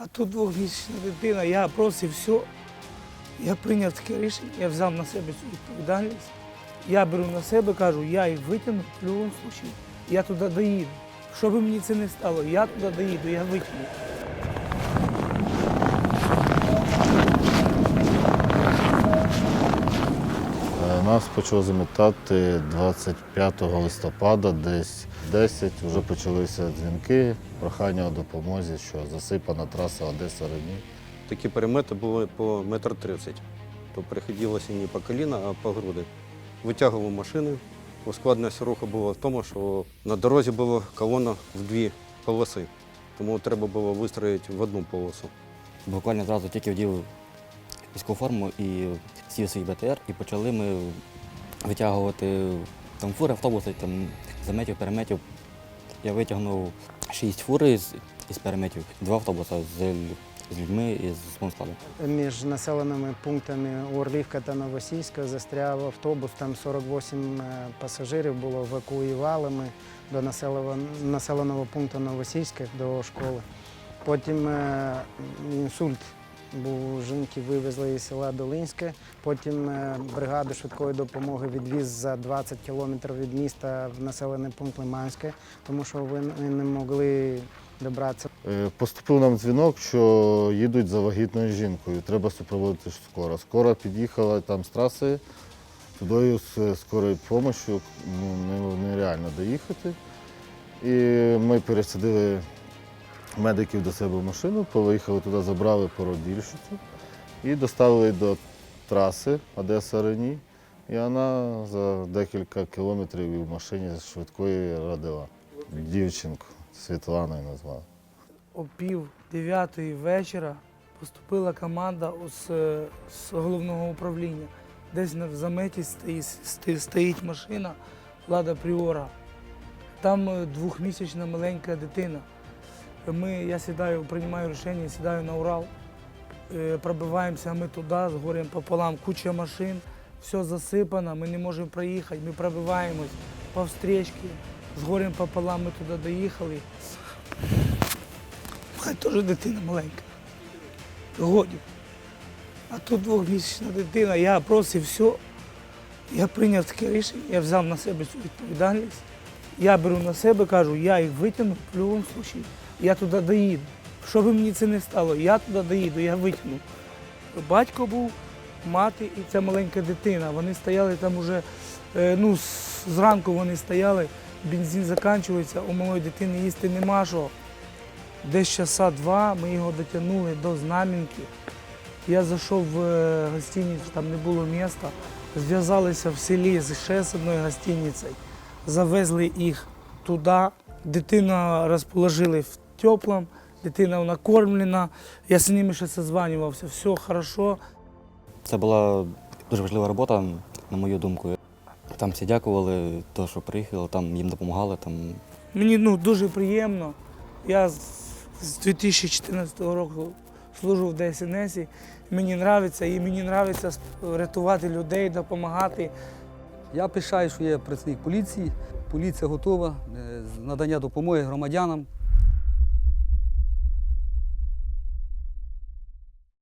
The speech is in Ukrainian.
А тут двохмісячна дитина, я просив все. Я прийняв таке рішення, я взяв на себе цю відповідальність. Я беру на себе, кажу, я її витягну в будь-якому випадку. Я туди доїду. Що би мені це не стало, я туди доїду, я витягну. Нас почало замітати 25 листопада, десь 10 вже почалися дзвінки, прохання у допомозі, що засипана траса Одеса Рені. Такі перемети були по метр тридцять. То приходилося не по коліна, а по груди. Витягував машини. Ускладність руху була в тому, що на дорозі була колона в дві полоси. Тому треба було вистроїти в одну полосу. Буквально зразу тільки вдів військову форму і сів свій БТР, і почали ми витягувати там фури, автобуси, там заметів, переметів. Я витягнув шість фур із, із переметів, два автобуси з, з людьми і з спонскладу. Між населеними пунктами Орлівка та Новосільська застряв автобус, там 48 е, пасажирів було, евакуювали до населеного, населеного пункту Новосільська, до школи. Потім е, інсульт у жінки, вивезли із села Долинське. Потім е, бригаду швидкої допомоги відвіз за 20 кілометрів від міста в населений пункт Лиманське, тому що вони не могли добратися Е, Поступив нам дзвінок, що їдуть за вагітною жінкою. Треба супроводити скоро. Скоро під'їхала там з траси, туди з скорою допомогою ну, нереально доїхати. І ми пересадили медиків до себе в машину, поїхали туди, забрали породільщицю і доставили до траси Одеса Рені. І вона за декілька кілометрів в машині швидкої родила. Дівчинку Світланою назвали. О пів дев'ятої вечора поступила команда з, е, з головного управління. Десь в заметі стоїть, стоїть машина Лада Пріора. Там е, двохмісячна маленька дитина. Ми, я сідаю, приймаю рішення, сідаю на Урал, е, пробиваємося ми туди, з горем пополам, куча машин, все засипано, ми не можемо проїхати, ми пробиваємось по встрічці, з горем пополам ми туди доїхали. Хай теж дитина маленька. Годі. А тут двохмісячна дитина, я просив все. Я прийняв таке рішення, я взяв на себе цю відповідальність. Я беру на себе, кажу, я їх витягну в будь-якому випадку. Я туди доїду. Що би мені це не стало, я туди доїду, я витягну. Батько був, мати і ця маленька дитина. Вони стояли там уже, е, ну, зранку вони стояли, бензин закінчується, у малої дитини їсти нема що. Десь часа два ми його дотягнули до Знам'янки. Я зайшов в е, гостиницю, там не було міста. Зв'язалися в селі з ще з одною гостиницею. Завезли їх туди. Дитина розположили в теплому, дитина накормлена. Я з ними ще созванювався. Все хорошо. Це була дуже важлива робота, на мою думку. Там всі дякували, то, що приїхали, там їм допомагали. Там. Мені ну, дуже приємно. Я з з 2014 року служу в ДСНС. Мені подобається і мені подобається рятувати людей, допомагати. Я пишаю, що є працівник поліції. Поліція готова е, з надання допомоги громадянам